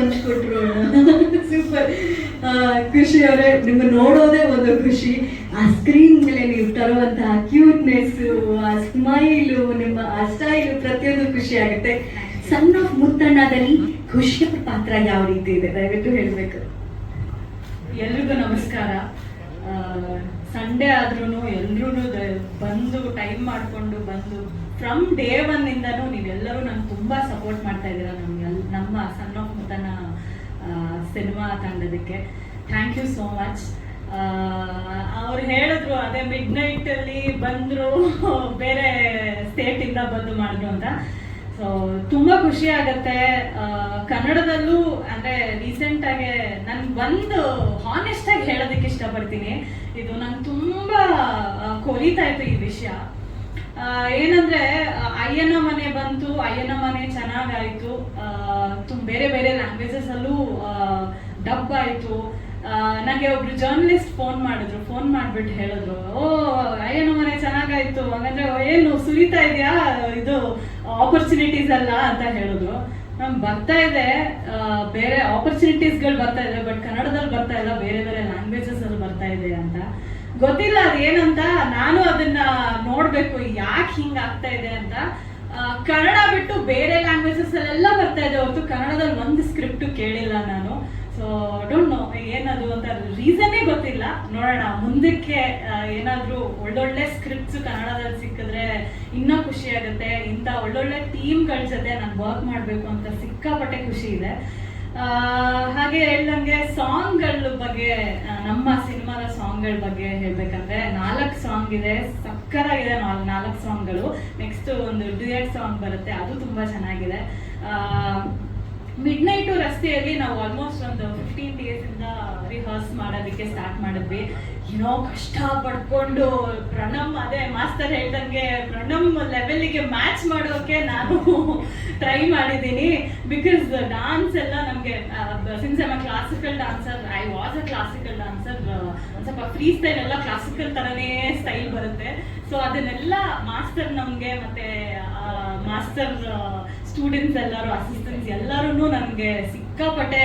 ಹಂಚ್ಕೊಟ್ರು. Super ಖುಷಿ ಅವರೇ ನಿಮ್ಗೆ ನೋಡೋದೇ ಒಂದು ಖುಷಿ. ಆ ಸ್ಕ್ರೀನ್ ಮೇಲೆ ನೀವು ತರುವಂತಹ ಕ್ಯೂಟ್ನೆಸ್ ಆ ಸ್ಮೈಲು ನಿಮ್ಮ ಆ ಸ್ಟೈಲು ಪ್ರತಿಯೊಂದು ಖುಷಿ ಆಗುತ್ತೆ. ಸಣ್ಣ ಆಫ್ ಮುತ್ತಣ್ಣದಲ್ಲಿ ಖುಷಿಯ ಪಾತ್ರ ಯಾವ ರೀತಿ ಇದೆ? ದಯವಿಟ್ಟು ಹೇಳಬೇಕು. ಎಲ್ರಿಗೂ ನಮಸ್ಕಾರ. ಸಂಡೇ ಆದ್ರೂ ಎಲ್ರೂ ಬಂದು ಟೈಮ್ ಮಾಡಿಕೊಂಡು ಬಂದು ಫ್ರಮ್ ಡೇ ಒನ್ ಇಂದನೂ ನೀವೆಲ್ಲರೂ ನಂಗೆ ತುಂಬಾ ಸಪೋರ್ಟ್ ಮಾಡ್ತಾ ಇದ್ದೀರಾ ನಮ್ಗೆ ನಮ್ಮ ಸಣ್ಣ ಸಿನಿಮಾ ತಂಡದಕ್ಕೆ ಥ್ಯಾಂಕ್ ಯು ಸೋ ಮಚ್ ಅವ್ರು ಹೇಳಿದ್ರು, ಅದೇ ಮಿಡ್ ನೈಟಲ್ಲಿ ಬಂದ್ರು, ಬೇರೆ ಸ್ಟೇಟಿಂದ ಬಂದು ಮಾಡಿದ್ರು ಅಂತ. ಸೊ ತುಂಬಾ ಖುಷಿ ಆಗತ್ತೆ. ಕನ್ನಡದಲ್ಲೂ, ಅಂದ್ರೆ ರೀಸೆಂಟ್ ಆಗಿ ನನ್ ಒಂದು ಹಾನೆಸ್ಟ್ ಆಗಿ ಹೇಳೋದಕ್ಕೆ ಇಷ್ಟಪಡ್ತೀನಿ. ಇದು ನಂಗೆ ತುಂಬಾ ಕೊಲಿತಾ ಇತ್ತು ಈ ವಿಷಯ. ಏನಂದ್ರೆ, ಅಯ್ಯನ ಮನೆ ಬಂತು, ಅಯ್ಯನ ಮನೆ ಚೆನ್ನಾಗಾಯ್ತು. ಬೇರೆ ಬೇರೆ ಲ್ಯಾಂಗ್ವೇಜಸ್ ಅಲ್ಲೂ ಡಬ್ ಆಯ್ತು. ನನಗೆ ಒಬ್ರು ಜರ್ನಲಿಸ್ಟ್ ಫೋನ್ ಮಾಡಿದ್ರು. ಫೋನ್ ಮಾಡ್ಬಿಟ್ಟು ಹೇಳಿದ್ರು, ಓ ಏನು ಮನೆ ಚೆನ್ನಾಗಾಯ್ತು. ಹಂಗಂದ್ರೆ ಏನು ಸುರಿತಾ ಇದೆಯಾ? ಇದು ಆಪರ್ಚುನಿಟೀಸ್ ಅಲ್ಲ? ಅಂತ ಹೇಳಿದ್ರು. ನಮ್ ಬರ್ತಾ ಇದೆ ಬೇರೆ ಆಪರ್ಚುನಿಟೀಸ್ಗಳು ಬರ್ತಾ ಇದೆ ಬಟ್ ಕನ್ನಡದಲ್ಲಿ ಬರ್ತಾ ಇಲ್ಲ. ಬೇರೆ ಬೇರೆ ಲ್ಯಾಂಗ್ವೇಜಸ್ ಅಲ್ಲಿ ಬರ್ತಾ ಇದೆ ಅಂತ. ಗೊತ್ತಿಲ್ಲ ಅದೇನಂತ ನಾನು ಅದನ್ನ ನೋಡ್ಬೇಕು. ಯಾಕೆ ಹಿಂಗ್ ಆಗ್ತಾ ಇದೆ ಅಂತ. ಕನ್ನಡ ಬಿಟ್ಟು ಬೇರೆ ಲ್ಯಾಂಗ್ವೇಜಸ್ ಅಲ್ಲೆಲ್ಲ ಬರ್ತಾ ಇದೆ. ಹೊರತು ಕನ್ನಡದಲ್ಲಿ ಒಂದು ಸ್ಕ್ರಿಪ್ಟ್ ಕೇಳಿಲ್ಲ ನಾನು. ಸೊ ಡೋಂಟ್ ನೋ ಏನದು ಅಂತ ರೀಸನ್ನೇ ಗೊತ್ತಿಲ್ಲ. ನೋಡೋಣ, ಮುಂದಕ್ಕೆ ಏನಾದರೂ ಒಳ್ಳೊಳ್ಳೆ ಸ್ಕ್ರಿಪ್ಟ್ಸ್ ಕನ್ನಡದಲ್ಲಿ ಸಿಕ್ಕಿದ್ರೆ ಇನ್ನೂ ಖುಷಿ ಆಗುತ್ತೆ. ಇಂಥ ಒಳ್ಳೊಳ್ಳೆ ಟೀಮ್ಗಳ ಜೊತೆ ನಾನು ವರ್ಕ್ ಮಾಡಬೇಕು ಅಂತ ಸಿಕ್ಕಾಪಟ್ಟೆ ಖುಷಿ ಇದೆ. ಹಾಗೆ ಹೇಳ್ದಂಗೆ ಸಾಂಗ್ಗಳ ಬಗ್ಗೆ ನಮ್ಮ ಸಿನಿಮಾದ ಸಾಂಗ್ಗಳ ಬಗ್ಗೆ ಹೇಳ್ಬೇಕಂದ್ರೆ ನಾಲ್ಕು ಸಾಂಗ್ ಇದೆ, ಸಕ್ಕರಾಗಿದೆ ನಾಲ್ಕು ನಾಲ್ಕು ಸಾಂಗ್ಗಳು ನೆಕ್ಸ್ಟ್ ಒಂದು ಡ್ಯೂಯೆಟ್ ಸಾಂಗ್ ಬರುತ್ತೆ, ಅದು ತುಂಬಾ ಚೆನ್ನಾಗಿದೆ. ಮಿಡ್ ನೈಟು ರಸ್ತೆಯಲ್ಲಿ ನಾವು ಆಲ್ಮೋಸ್ಟ್ ಒಂದು ಫಿಫ್ಟೀನ್ ಡೇಸ್ ಇಂದ ರಿಹರ್ಸ್ ಮಾಡೋದಕ್ಕೆ ಸ್ಟಾರ್ಟ್ ಮಾಡಿದ್ವಿ. ಏನೋ ಕಷ್ಟ ಪಡ್ಕೊಂಡು ಪ್ರಣಮ್ ಅದೇ ಮಾಸ್ತರ್ ಹೇಳ್ದಂಗೆ ಪ್ರಣಮ್ ಲೆವೆಲ್ಗೆ ಮ್ಯಾಚ್ ಮಾಡೋಕೆ ನಾನು ಟ್ರೈ ಮಾಡಿದ್ದೀನಿ. ಬಿಕಾಸ್ ಡಾನ್ಸ್ ಎಲ್ಲ ನಮಗೆ since I'm classical dancer I was a classical dancer ಒಂದು ಸ್ವಲ್ಪ ಫ್ರೀ ಸ್ಟೈಲ್ ಎಲ್ಲ ಕ್ಲಾಸಿಕಲ್ ಥರನೇ ಸ್ಟೈಲ್ ಬರುತ್ತೆ. ಸೊ ಅದನ್ನೆಲ್ಲ ಮಾಸ್ಟರ್ ನಮಗೆ ಮತ್ತೆ ಮಾಸ್ಟರ್ ಸ್ಟೂಡೆಂಟ್ಸ್ ಎಲ್ಲರೂ ಅಸಿಸ್ಟೆಂಟ್ಸ್ ಎಲ್ಲರೂ ನನಗೆ ಸಿಕ್ಕಾಪಟ್ಟೆ